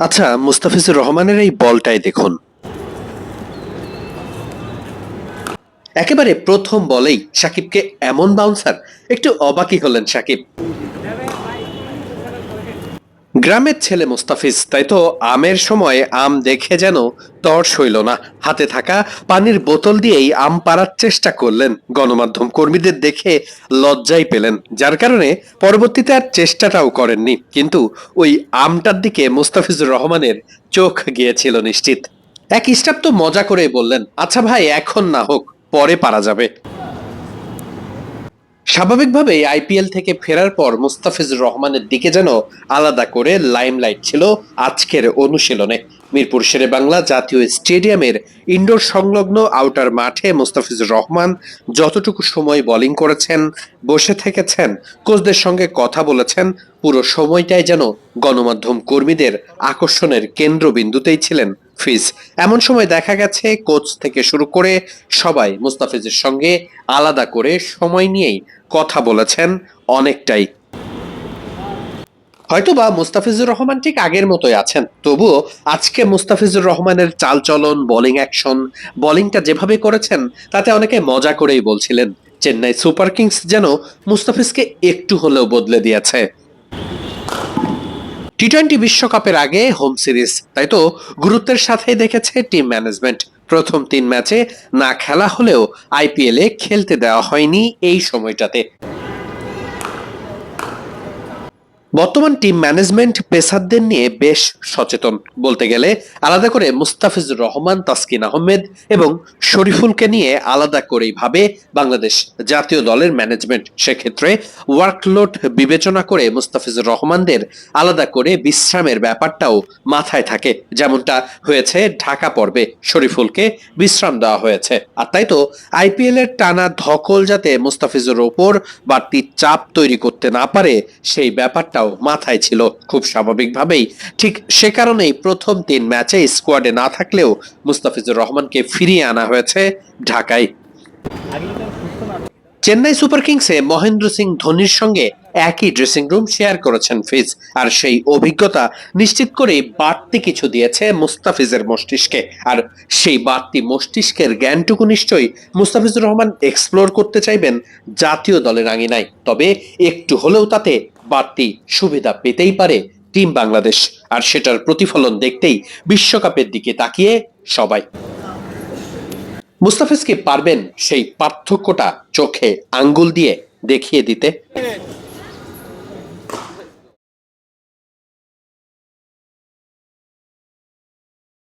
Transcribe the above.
আচ্ছা মুস্তাফিজুর রহমানের এই বলটাই দেখুন। একেবারে প্রথম বলেই সাকিবকে এমন বাউন্সার একটু অবাকি হলেন সাকিব। গ্রামের ছেলে মুস্তাফিজ, তাই তো আমের সময় আম দেখে যেন তর সইল না। হাতে থাকা পানির বোতল দিয়েই আম পাড়ার চেষ্টা করলেন। গণমাধ্যম কর্মীদের দেখে লজ্জাই পেলেন, যার কারণে পরবর্তীতে আর চেষ্টাটাও করেননি। কিন্তু ওই আমটার দিকে মুস্তাফিজুর রহমানের চোখ গিয়েছিল নিশ্চিত। এক স্টাফ তো মজা করে বললেন আচ্ছা ভাই, এখন না হোক, পরে পারা যাবে। স্বাভাবিকভাবেই আইপিএল থেকে ফেরার পর মুস্তাফিজুর রহমানের দিকে যেন আলাদা করে লাইমলাইট ছিল আজকের অনুশীলনে। মিরপুর শেরে বাংলা জাতীয় স্টেডিয়ামের ইনডোর সংলগ্ন আউটার মাঠে মুস্তাফিজুর রহমান যতটুকু সময় বোলিং করেছেন, বসে থেকেছেন, কোচদের সঙ্গে কথা বলেছেন, পুরো সময়টাই যেন গণমাধ্যম কর্মীদের আকর্ষণের কেন্দ্রবিন্দুতেই ছিলেন ফিজ এমন সময় দেখা গেছে, কোচ থেকে শুরু করে সবাই মুস্তাফিজের সঙ্গে আলাদা করে সময় নিয়েই কথা বলেছেন অনেকটাই। হয়তোবা মুস্তাফিজুর রহমান ঠিক আগের মতোই আছেন, তবুও আজকে মুস্তাফিজুর রহমানের চালচলন বোলিং অ্যাকশন বোলিংটা যেভাবে করেছেন, তাতে অনেকে মজা করেই বলছিলেন, চেন্নাই সুপার কিংস যেন মুস্তাফিজকে একটু হলেও বদলে দিয়েছে। টি টোয়েন্টি বিশ্বকাপের আগে হোম সিরিজ তাই তো? গুরুত্বের সাথেই দেখেছে টিম ম্যানেজমেন্ট প্রথম তিন ম্যাচে না খেলা হলেও আইপিএলে খেলতে দেওয়া হয়নি এই সময়টাতে। বর্তমান টিম ম্যানেজমেন্ট পেসারদের নিয়ে বেশ সচেতন বলতে গেলে আলাদা করে মুস্তাফিজুর রহমান, তাসকিন আহমেদ এবং শরীফুলকে নিয়ে আলাদা করেই ভাবে বাংলাদেশ জাতীয় দলের ম্যানেজমেন্ট সেক্ষেত্রে ওয়ার্কলোড বিবেচনা করে মুস্তাফিজুর রহমানদের আলাদা করে বিশ্রামের ব্যাপারটাও মাথায় থাকে। যেমনটা হয়েছে ঢাকা পর্বে শরীফুলকে বিশ্রাম দেওয়া হয়েছে। আর তাই তো আইপিএল এর টানা ধকল যাতে মুস্তাফিজুর ওপর বাড়তি চাপ তৈরি করতে না পারে, সেই ব্যাপারটাও মাথায় ছিল। খুব স্বাভাবিকভাবেই ঠিক সে কারণেই প্রথম তিন ম্যাচে স্কোয়াডে না থাকলেও মুস্তাফিজুর রহমানকে ফিরিয়ে আনা হয়েছে ঢাকায়। চেন্নাই সুপার কিংসে মহেন্দ্র সিং ধোনির সঙ্গে একই ড্রেসিং রুম শেয়ার করেছেন ফিজ। আর সেই অভিজ্ঞতা নিশ্চিত করেই বাড়তি কিছু দিয়েছে মুস্তাফিজের মস্তিষ্কে। আর সেই বাড়তি মস্তিষ্কের জ্ঞানটুকু নিশ্চয়ই মুস্তাফিজুর রহমান এক্সপ্লোর করতে চাইবেন জাতীয় দলের আঙিনায়। তবে একটু হলেও তাতে বাড়তি সুবিধা পেতেই পারে টিম বাংলাদেশ। আর সেটার প্রতিফলন দেখতেই বিশ্বকাপের দিকে তাকিয়ে সবাই। মুস্তাফিজ কি পারবেন সেই পার্থক্যটা চোখে আঙ্গুল দিয়ে দেখিয়ে দিতে।